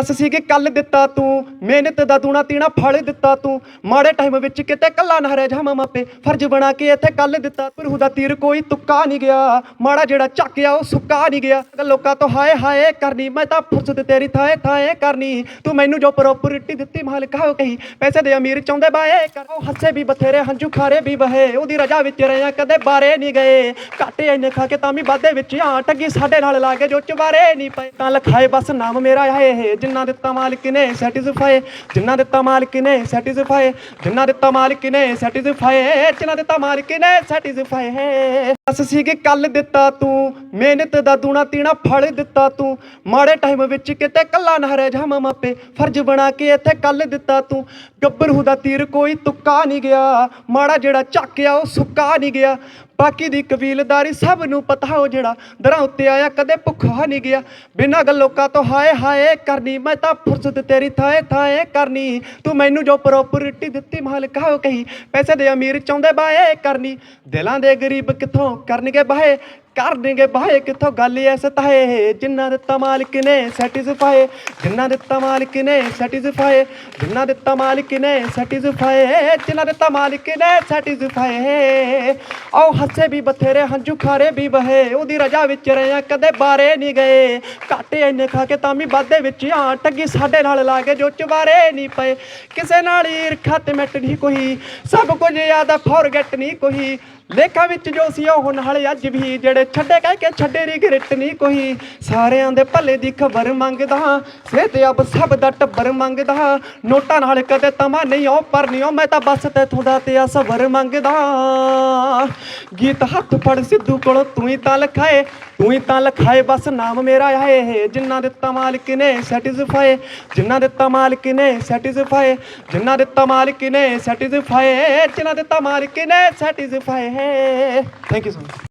ਅਸ ਸੀ ਕਿ ਕੱਲ ਦਿੱਤਾ ਤੂੰ, ਮਿਹਨਤ ਦਾ ਦੂਣਾ ਤੀਣਾ, ਫਲ ਦਿੱਤਾ ਤੂੰ। ਮਾੜੇ ਟਾਈਮ ਵਿੱਚ ਕਿਤੇ ਕੱਲਾ ਨਾ ਰਹਿ ਜਾਵਾਂ ਮਾਪੇ। ਫਰਜ਼ ਬਣਾ ਕੇ ਇੱਥੇ ਕੱਲ ਦਿੱਤਾ ਪ੍ਰਭੂ ਦਾ ਤੀਰ ਕੋਈ ਤੁੱਕਾ ਨਹੀਂ ਗਿਆ। ਮਾੜਾ ਜਿਹੜਾ ਚੱਕਿਆ, ਉਹ ਸੁੱਕਾ ਨਹੀਂ ਗਿਆ। ਲੋਕਾਂ ਤੋਂ ਹਾਏ ਹਾਏ ਕਰਨੀ, ਮੈਂ ਤਾਂ ਫੁਰਸਤ ਤੇਰੀ ਥਾਏ ਥਾਏ ਕਰਨੀ। ਤੂੰ ਮੈਨੂੰ ਜੋ ਪ੍ਰੋਪਰਟੀ ਦਿੱਤੀ, ਮਾਲਕ ਹੋ ਕਹੀ। ਪੈਸੇ ਦੇ ਅਮੀਰ ਚਾਹੁੰਦੇ ਬਾਏ, ਕਰ। ਹੱਸੇ ਵੀ ਬਥੇਰੇ, ਹੰਝੂ ਖਾਰੇ ਵੀ ਵਹੇ ਉਹਦੀ ਰਜਾ ਵਿੱਚ ਰਿਆਂ ਕਦੇ ਬਾਰੇ ਨਹੀਂ ਗਏ। ਘਾਟੇ ਇੰਨੇ ਖਾ ਕੇ ਤਾਂ ਵੀ ਵਾਧੇ ਵਿੱਚ ਆ ਟੱਗੀ ਸਾਡੇ ਨਾਲ ਲਾ ਕੇ ਜੋ ਚਵਾਰੇ ਨਹੀਂ ਪਏ। ਤਾਂ ਲਖਾਏ, ਬਸ ਨਾਮ ਮੇਰਾ ਆਏ ਇਹ ਜਿੰਨਾ ਦਿੱਤਾ ਮਾਲਕ ਨੇ ਸੈਟੀਸਫਾਈ ਜਿੰਨਾ ਦਿੱਤਾ ਮਾਲਕ ਨੇ ਸੈਟੀਸਫਾਈ ਜਿੰਨਾ ਦਿੱਤਾ ਮਾਲਕ ਨੇ ਸੈਟੀਸਫਾਈ ਜਿੰਨਾ ਦਿੱਤਾ ਮਾਲਕ ਨੇ ਸੈਟੀਸਫਾਈ ਅਸ ਸੀ ਕਿ ਕੱਲ ਦਿੱਤਾ ਤੂੰ, ਮਿਹਨਤ ਦਾ ਦੂਣਾ ਤੀਣਾ, ਫਲ ਦਿੱਤਾ ਤੂੰ। ਮਾੜੇ ਟਾਈਮ ਵਿੱਚ ਕਿਤੇ ਕੱਲਾ ਨਾ ਰਹਿ ਜਾਵਾਂ ਮਾਪੇ ਫਰਜ਼ ਬਣਾ ਕੇ ਇੱਥੇ ਕੱਲ ਦਿੱਤਾ ਤੂੰ। ਗੱਭਰੂ ਦਾ ਤੀਰ ਕੋਈ ਤੁੱਕਾ ਨਹੀਂ ਗਿਆ, ਮਾੜਾ ਜਿਹੜਾ ਚੱਕਿਆ ਉਹ ਸੁੱਕਾ ਨਹੀਂ ਗਿਆ। ਬਾਕੀ ਦੀ ਕਬੀਲਦਾਰੀ ਸਭ ਨੂੰ ਪਤਾ ਉਹ ਜਿਹੜਾ ਦਰਾਂ ਉੱਤੇ ਆਇਆ, ਕਦੇ ਭੁੱਖਾ ਨਹੀਂ ਗਿਆ। ਬਿਨਾਂ ਗੱਲ ਲੋਕਾਂ ਤੋਂ ਹਾਏ ਹਾਏ ਕਰਨੀ, ਮੈਂ ਤਾਂ ਫੁਰਸਤ ਤੇਰੀ ਥਾਏ ਥਾਏ ਕਰਨੀ। ਤੂੰ ਮੈਨੂੰ ਜੋ ਪ੍ਰੋਪਰਟੀ ਦਿੱਤੀ, ਮਾਲਕ ਹੋ ਕਹੀ। ਪੈਸੇ ਦੇ ਅਮੀਰ ਚਾਹੁੰਦੇ, ਬਾਏ ਕਰਨੀ। ਦਿਲਾਂ ਦੇ ਗਰੀਬ ਕਿੱਥੋਂ ਕਰਨਗੇ ਬਾਏ ਕਰਨਗੇ ਬਾਏ ਕਿੱਥੋਂ ਗੱਲ ਐ ਸਤਾਏ? ਜਿੰਨਾ ਦਿੱਤਾ ਮਾਲਕ ਨੇ ਸੈਟੀਸਫਾਈ ਜਿੰਨਾ ਦਿੱਤਾ ਮਾਲਕ ਨੇ ਸੈਟੀਸਫਾਈ ਜਿੰਨਾ ਦਿੱਤਾ ਮਾਲਕ ਨੇ ਸੈਟੀਸਫਾਈ ਜਿੰਨਾ ਦਿੱਤਾ ਮਾਲਕ ਨੇ ਸੈਟੀਸਫਾਈ ਆਓ ਹੱਸੇ ਵੀ ਬਥੇਰੇ, ਹੰਝੂ ਖਾਰੇ ਵੀ ਬਹੇ। ਉਹਦੀ ਰਜਾ ਵਿੱਚ ਰਿਆਂ ਕਦੇ ਬਾਰੇ ਨਹੀਂ ਗਏ। ਘਾਟੇ ਇੰਨੇ ਖਾ ਕੇ ਤਾਂ ਵੀ ਵਾਧੇ ਵਿੱਚ ਆ। ਟੱਗੀ ਸਾਡੇ ਨਾਲ ਲਾ ਕੇ ਜੋ ਚਵਾਰੇ ਨਹੀਂ ਪਏ। ਕਿਸੇ ਨਾਲ ਈਰਖਾ ਤੇ ਮਿਟ ਨਹੀਂ ਕੋਈ। ਸਭ ਕੁਝ ਯਾਦ ਆ ਫੋਰਗੇਟ ਨਹੀਂ ਕੋਈ। ਲੇਖਾਂ ਵਿੱਚ ਜੋ ਸੀ ਉਹ ਹੁਣ ਨਾਲ ਅੱਜ ਵੀ ਜਿਹੜੇ ਛੱਡੇ ਕਹਿ ਕੇ ਛੱਡੇ ਰਿਗਰਟ ਨਹੀਂ ਕੋਈ। ਸਾਰਿਆਂ ਦੇ ਭਲੇ ਦੀ ਖਬਰ ਮੰਗਦਾ ਸਿਹਤ ਅਬ ਸਭ ਦਾ ਟੱਬਰ ਮੰਗਦਾ ਨੋਟਾਂ ਨਾਲ ਕਦੇ ਤਮਾ ਨਹੀਂ ਉਹ ਪਰ ਨਹੀਂ ਉਹ ਮੈਂ ਤਾਂ ਬਸ ਤੇ ਥੋੜਾ ਤੇ ਸਬਰ ਮੰਗਦਾ ਗੀਤ ਹੱਥ ਫੜ ਸਿੱਧੂ ਕੋਲੋਂ ਤੂੰ ਹੀ ਤਾਂ ਲਖਾਏ, ਤੂੰ ਹੀ ਤਾਂ ਲਖਾਏ, ਬਸ ਨਾਮ ਮੇਰਾ ਆਏ। ਜਿੰਨਾ ਦਿੱਤਾ ਮਾਲਕ ਨੇ ਸੈਟੀਸਫਾਈ ਜਿੰਨਾ ਦਿੱਤਾ ਮਾਲਕ ਨੇ ਸੈਟੀਸਫਾਈ ਜਿੰਨਾ ਦਿੱਤਾ ਮਾਲਕ ਨੇ ਸੈਟੀਸਫਾਈ ਜਿੰਨਾ ਦਿੱਤਾ ਮਾਲਕ ਨੇ satisfy thank you so much